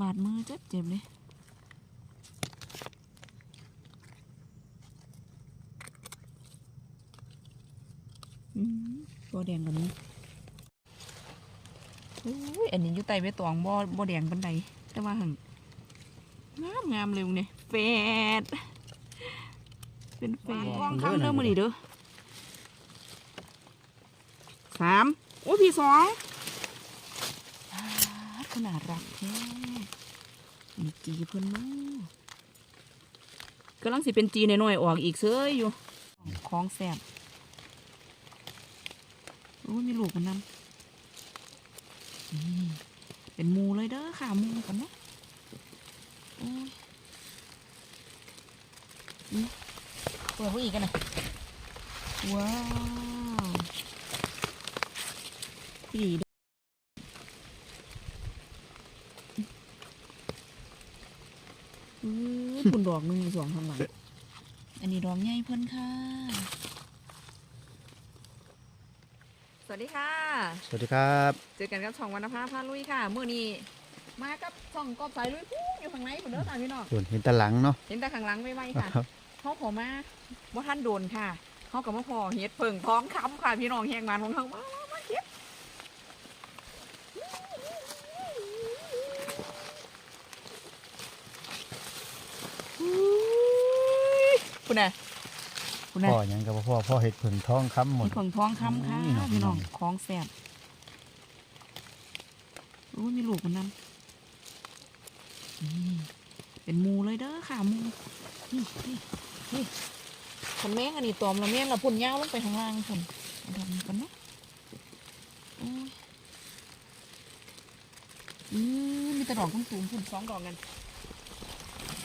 บาดมือเจ็บเจ็บเลยอืมบ่แดงกว่านี้อุ้ย อันนี้อยู่ใต้ใบตองบ่บ่แดงปันใดแต่ว่าหังงามงามเร็วเนี่ยแฟดเป็นแฟดว่างข้างเด้อมือนี่เด้อสามโอ้พี่สอง ขนาดรักแท้มีจีเพิ่นมั้งกำลังสิเป็นจีน้อยๆออกอีกเซ้ยอยู่ของแสบโอ้ยมีลูกมันนำนี่เป็นหมูเลยเด้อค่ะหมูกันเนาะโอ้ยนี่เปิดผู้อีกกันนะว้าวผู้หญิงอื้อคุณ ดอกหนึ่งสองข้างหลังอันนี้ดอกใหญ่เพิ่นค่ะ สวัสดีค่ะ สวัสดีครับ เจอกันกับช่องวรรณภาพาลุยค่ะเมื่อนี้มากับช่องกอบสายลุยพูอยู่ข้างในผมเด้อค่ะพี่น้องส่วนเห็นแตะหลังเนาะเห็นแต่ข้างหลังไม่ไหวค่ะครับเขาขอมาว่าท่านโดนค่ะเขากับมาพอเฮ็ดเพิ่งท้องคำค่ะพี่น้องแหงมันของเขามามาเก็บอุ๊ยคุณ น่ะคุณน่ะพ่อหยังกับพ่อพ่อเห็ดผึ่งท้องค้ำหมดเพิ่งท้องคำค่ะอุ้ยน้องพี่น้องของแสบโอ้ยมีลูกมันนั่นนี่เป็นหมูเลยเด้อค่ะหมูนี่นี่นี่คนแม่งอันนี้ตอมแล้วแม่งเราพุ่นยาวลงไปข้างล่างพุ่นเอาดอกนี้กันเนาะโอ้ยอืมมีแต่ดอกตุ้มๆพุ่นสองดอกกัน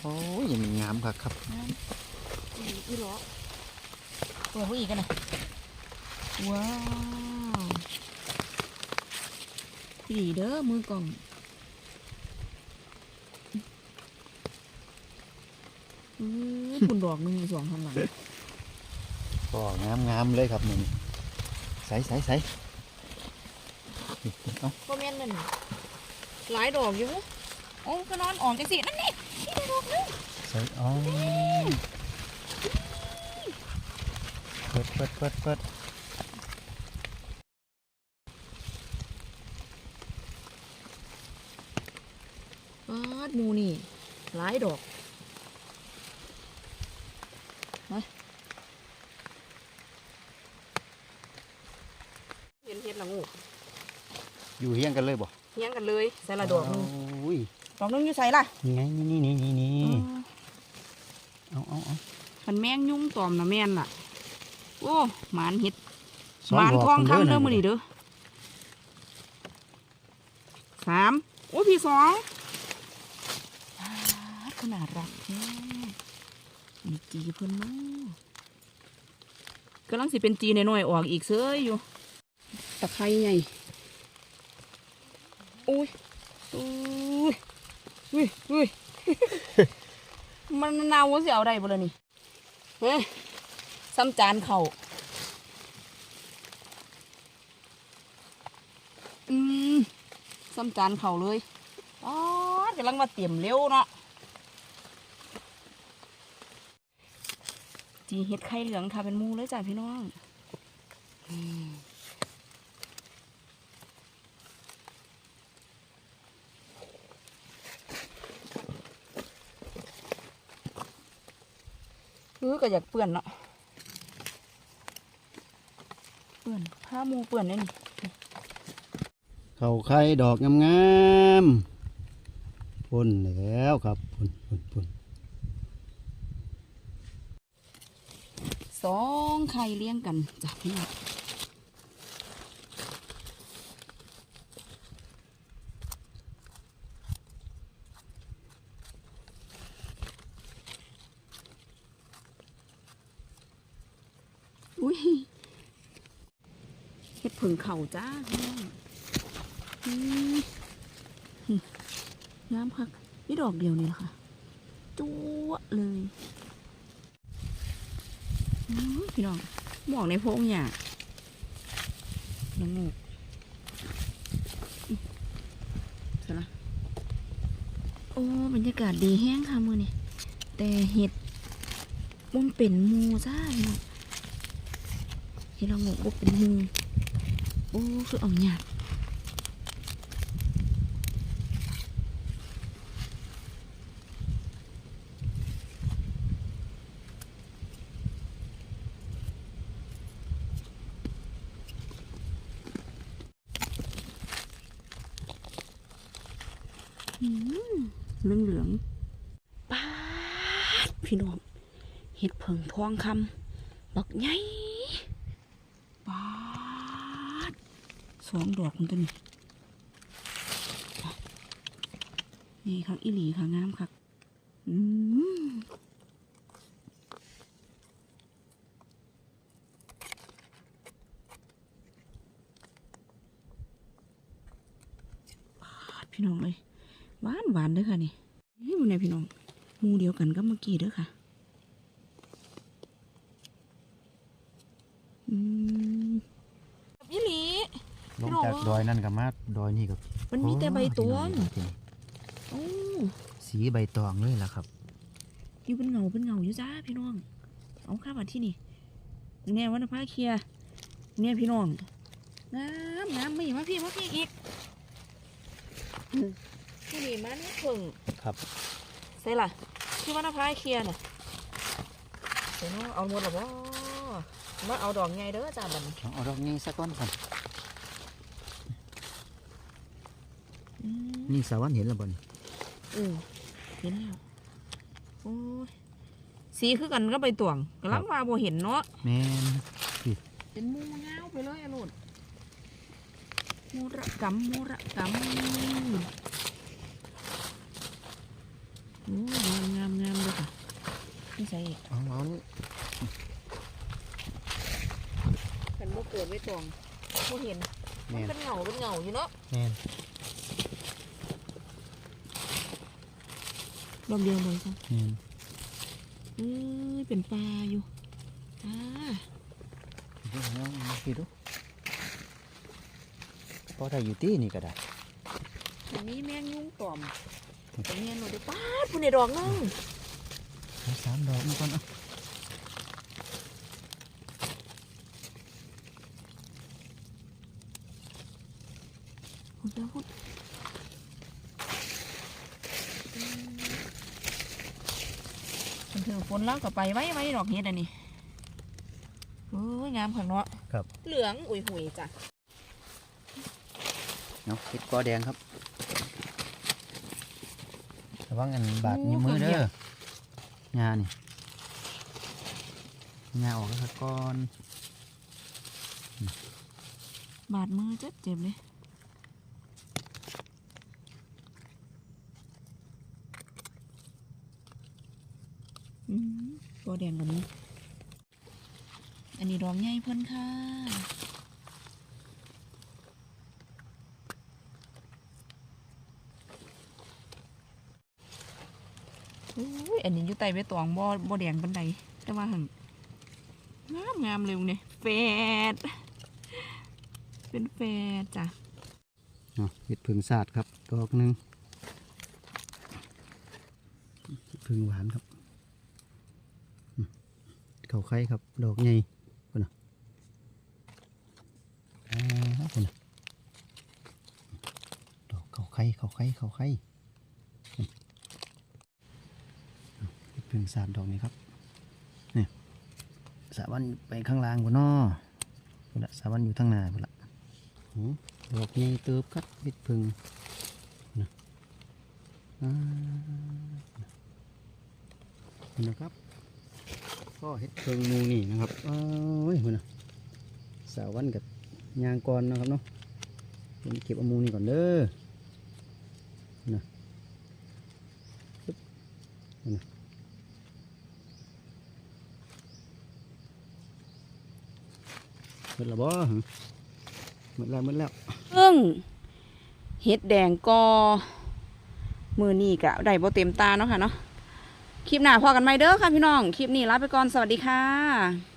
โอ้ยยังมีงามครับครับน้ำ อีอีหรอเปิดผู้อีกกันนะว้าวดีเด้อมือกล่องอือคุณดอกหนึ่งสองข้างหลังก็งามงามเลยครับนี่ใสใสใสนี่เอาก็แม่นนั่นหลายดอกอยู่โอ้ก็นอนออกจังสินั่นนี่นี่ได้ดอกนึงใสอ๋อเปิดเปิดเปิดเปิดปาดหมูนี่หลายดอกมาเห็นเห็นละงูอยู่เฮียงกันเลยบ่เฮี้ยงกันเลยใส่ละดอกหนึงโอ้ยดอกหนึงอยู่ใส่ล่ะนี่ไงนี่นี่นี่นี่นี่อ๋อเอาเอาเอาคันแมงยุ่งตอมนะแม่นล่ะ โอ้หมานเห็ดสองหมานดอกทองคุณคำเด้อนะมือนี่เด้อสามโอ้พี่สองอ่าขนาดรักแท้มีจีเพิ่นมั้งกำลังสิเป็นจีน้อยๆออกอีกเซ้ยอยู่ ตะไคร้ไงอุ้ยอุ้ยอุ้ยอุ้ยมันนาวสิเอาได้บ่ล่ะนี่เฮ้ย ซ้ำจานเข่าอืมซ้ำจานเข่าเลยอ๋อกำลังมาเตรียมเร็วเนาะจีเฮ็ดไข่เหลืองค่ะเป็นมูเลยจ้ะพี่น้องอืมคือก็อยากเปื่อนเนาะ เปื่อนผ้าหมูเปื่อนได้นี่เขาไข่ดอกงามงามๆพ่นแล้วครับพ่นพ่นพ่นสองไข่เลี้ยงกันจ้ะพี่น้องอุ้ย เห็ดผึ่งเข่าจ้าน้องอืมอืมงามคักนี่ดอกเดียวนี่แหละค่ะจั๊วะเลยพี่น้องหมอกในโพรงหยน้ำมูกอื้อเสร็จละบรรยากาศดีแห้งค่ะมือนี่แต่เห็ดมันเป็นมูจ้าพี่น้องเห็ดเรางกบ่เป็นมู โอ้คือเอาหยาดอืมเหลืองเหลืองๆป้าดพี่น้องเห็ดเผิงทองคำบักให สองดอกมันตัวนี้นี่ครับอีหลีค่ะงามค่ะอืมพี่น้องเลยหวานหวานเด้อค่ะนี่นี่มันในพี่น้องมูเดียวกันกับเมื่อกี้เด้อค่ะอืมยี่หลี ลงจากดอยนั่นกับมาดอยนี่กับมันมีแต่ใบตวงโอ้สีใบตองเลยล่ะครับอยู่เป็นเงาเป็นเงาอยู่จ้าพี่น้อง เอาข้ามาที่นี่แน่วันพาเคลียร์เนี่ยพี่น้องงามงามไม่มาพี่มาพี่อีกอืมที่นี่มันเพิ่งครับใส่ล่ะที่ว่าน้าพายเคลียร์น่ะเดี๋ยวน้องเอาหมดหรอวะมาเอาดอกไงเด้อจ้าบัดนเอาดอกนี้สักก้อนก่อน อืม นี่สาวันเห็นแล้วบ่นเออเห็นแล้วโอ้ยสีคือกันก็ใบตวงกำลังว่าบ่เห็นเนาะแม่นเป็นหมูเงาวไปเลยอะลูดมูระกำมูระกำโอ้ยงามงามงามเลยค่ะนี่ใส่อีกเอาเอากันบ่เกิดไม่ตวงบ่เห็นมันแม่นเป็นเงาเป็นเงาอยู่เนาะแม่น รอบเดียวเลยจ้ะแม่นเอ้ยเป็นปลาอยู่อ่าเดี๋ยวเอามาพี่ดูพอได้อยู่ที่นี่ก็ได้อันนี้แมงยุงตอมแต่แม่นหนูได้ป้าดผู้ในดอกนึงเอาสามดอกมาก่อนเอาคุณเจ้าคุณมัน ถือฝนแล้วก็ไปไว้ไว้ดอกเฮ็ดอันนี้โอ้ยงามขังเนาะครับ เหลืองอุยหุยจ้ะเนาะเห็ดกอแดงครับระวังอันบาดนิ้วมือเด้องานี่งาออกแล้วก่อน บาดมือเจ็บเจ็บเลยอืม ตัวแดงกว่านี้ อันนี้ดอกใหญ่เพิ่นค่ะอุ้ยอันนี้อยู่ใต้ใบตองบ่บ่แดงปันใดแต่ว่าหังงามงามเลยเนี่ยแฟดเป็นแฟดจ้ะเห็ดผึ่งสาดครับดอกหนึ่งเห็ดผึ่งหวานครับ เขาไข่ครับ ดอกใหญ่คนน่ะอ่าคนน่ะดอกเขาไข่เขาไข่เขาไข่อืมเห็ดผึ่งสาดดอกนี้ครับเนี่ยสาวันไปข้างล่างบนนอพุ่นละสาวันอยู่ทางหน้าพุ่นละหืมดอกใหญ่เติบครับเพึ่งนี่นะครับ ก็เห็ดเพึ่งมูนี่นะครับโอ้ยมันนะสาววันกับยางกรนะครับเนาะผมเก็บเอามูนี่ก่อนเด้อนะปึ๊บนี่นะหมดและบ่หึหมดแล้วหมดแล้วซึ่งเห็ดแดงกอมือนี่กะได้บ่เต็มตาเนาะค่ะเนาะ คลิปหน้าพอกันไหมเด้อค่ะพี่น้อง คลิปนี้ลาไปก่อน สวัสดีค่ะ